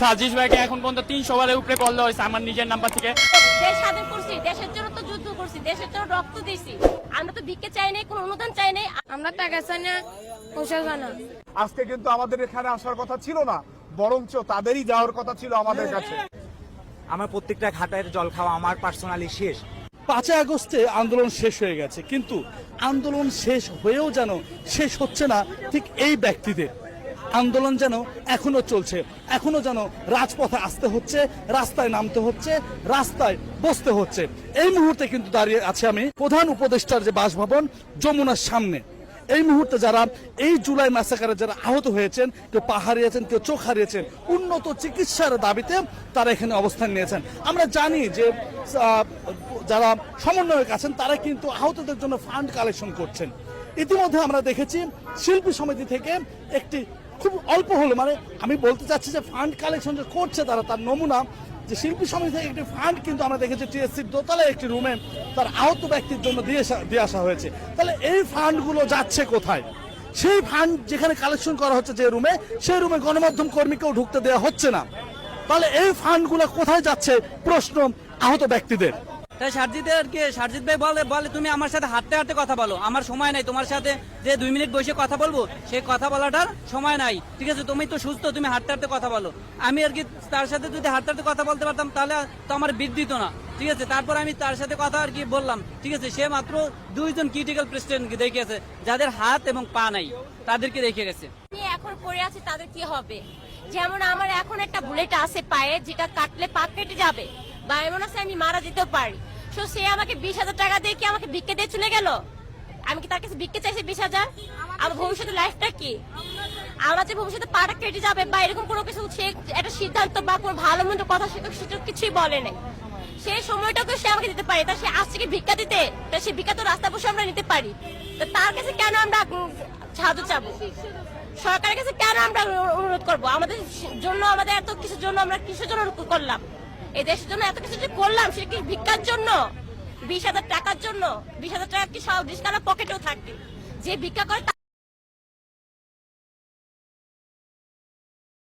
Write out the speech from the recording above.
সাজিস ভাইকে এখন পর্যন্ত তিনশো বারের উপরে কল দেওয়া হয়েছে আমার নিজের নাম্বার থেকে। দেশ স্বাধীন করছি দেশের জন্য তো যুদ্ধ করছি দেশের জন্য রক্ত দিয়েছি আমরা তো ভিক্ষে চাই নাই কোনো অনুদান চাই নাই। আমরা টাকা চাই না পয়সা চাই না। আজকে কিন্তু আমাদের এখানে আসার কথা ছিল না বরঞ্চ তাদেরই যাওয়ার কথা ছিল আমাদের কাছে। আমার প্রত্যেকটা ঘাটের জল খাওয়া আমার পার্সোনালি শেষ। পাঁচই আগস্টে আন্দোলন শেষ হয়ে গেছে কিন্তু আন্দোলন শেষ হয়েও যেন শেষ হচ্ছে না ঠিক এই ব্যক্তিদের। আন্দোলন যেন এখনও চলছে, এখনও যেন রাজপথে আসতে হচ্ছে, রাস্তায় নামতে হচ্ছে, রাস্তায় বসতে হচ্ছে। এই মুহূর্তে কিন্তু দাঁড়িয়ে আছে আমি প্রধান উপদেষ্টার যে বাসভবন যমুনার সামনে। এই মুহূর্তে যারা এই জুলাই ম্যাসাকারে যারা আহত হয়েছেন, কেউ পা হারিয়েছেন, কেউ চোখ হারিয়েছেন, উন্নত চিকিৎসার দাবিতে তারা এখানে অবস্থান নিয়েছেন। আমরা জানি যে যারা সমন্বয়ক আছেন, তারা কিন্তু আহতদের জন্য ফান্ড কালেকশন করছেন। ইতিমধ্যে আমরা দেখেছি শিল্পী সমিতি থেকে একটি খুব অল্প হলো মানে আমি বলতে চাচ্ছি যে ফান্ড কালেকশন যে করছে তারা, তার নমুনা, যে শিল্পী সমিতি থেকে একটি ফান্ড কিন্তু আমরা দেখেছি টিএসসির দোতলায় একটি রুমে তার আহত ব্যক্তির জন্য দিয়ে দিয়ে আসা হয়েছে। তাহলে এই ফান্ডগুলো যাচ্ছে কোথায়? সেই ফান্ড যেখানে কালেকশন করা হচ্ছে যে রুমে সেই রুমে গণমাধ্যম কর্মীকেও ঢুকতে দেওয়া হচ্ছে না। তাহলে এই ফান্ডগুলো কোথায় যাচ্ছে? প্রশ্ন আহত ব্যক্তিদের। তাই সারজিৎ আর কি? সারজিৎ ভাই বলে বলে, তুমি আমার সাথে হাঁটতে হাঁটতে কথা বলো। আমার সময় নাই। তোমার সাথে যে দুই মিনিট বসে কথা বলব, সেই কথা বলাটার সময় নাই। ঠিক আছে, তুমি তো সুস্থ, তুমি হাঁটতে হাঁটতে কথা বলো। আমি আর কি তার সাথে যদি হাঁটতে হাঁটতে কথা বলতে পারতাম, তাহলে তো আমার বিদ দিত না। ঠিক আছে, তারপর আমি তার সাথে কথা আর কি বললাম। ঠিক আছে, সে মাত্র দুইজন ক্রিটিক্যাল পেশেন্ট দেখিয়েছে, যাদের হাত এবং পা নাই। তাদেরকে দেখে গেছে। এখন পড়ে আছি, তাদের কি হবে? যেমন আমার এখন একটা বুলেট আছে পায়ে, যেটা কাটলে পা কেটে যাবে। বা এমন আছে, আমি মারা যেতেও পারি। তো সে আমাকে বিশ হাজার টাকা দিয়ে কি আমাকে ভিক্ষে দিয়ে চলে গেল? আমি কি তার কাছে ভিক্ষে চাইছি বিশ হাজার? আমার ভবিষ্যতে লাইফটা কি? আমার যে ভবিষ্যতে পাটা কেটে যাবে বা এরকম কোনো কিছু, সে একটা সিদ্ধান্ত বা কোনো ভালো মন্দ কথা সে সেটা কিছুই বলে নাই। সেই সময়টাকে সে আমাকে দিতে পারে। তা সে আসছে কি ভিক্ষা দিতে? তা সে ভিক্ষা তো রাস্তা বসে আমরা নিতে পারি। তো তার কাছে কেন আমরা সাহায্য চাবো? সরকারের কাছে কেন আমরা অনুরোধ করব? আমাদের জন্য, আমাদের এত কিছুর জন্য আমরা কিসের জন্য করলাম? এই দেশের জন্য এত কিছু যে করলাম সে কি ভিক্ষার জন্য? বিশ হাজার টাকার জন্য? বিশ হাজার টাকা কি সব রিস্কার পকেটেও থাকবে? যে ভিক্ষা করে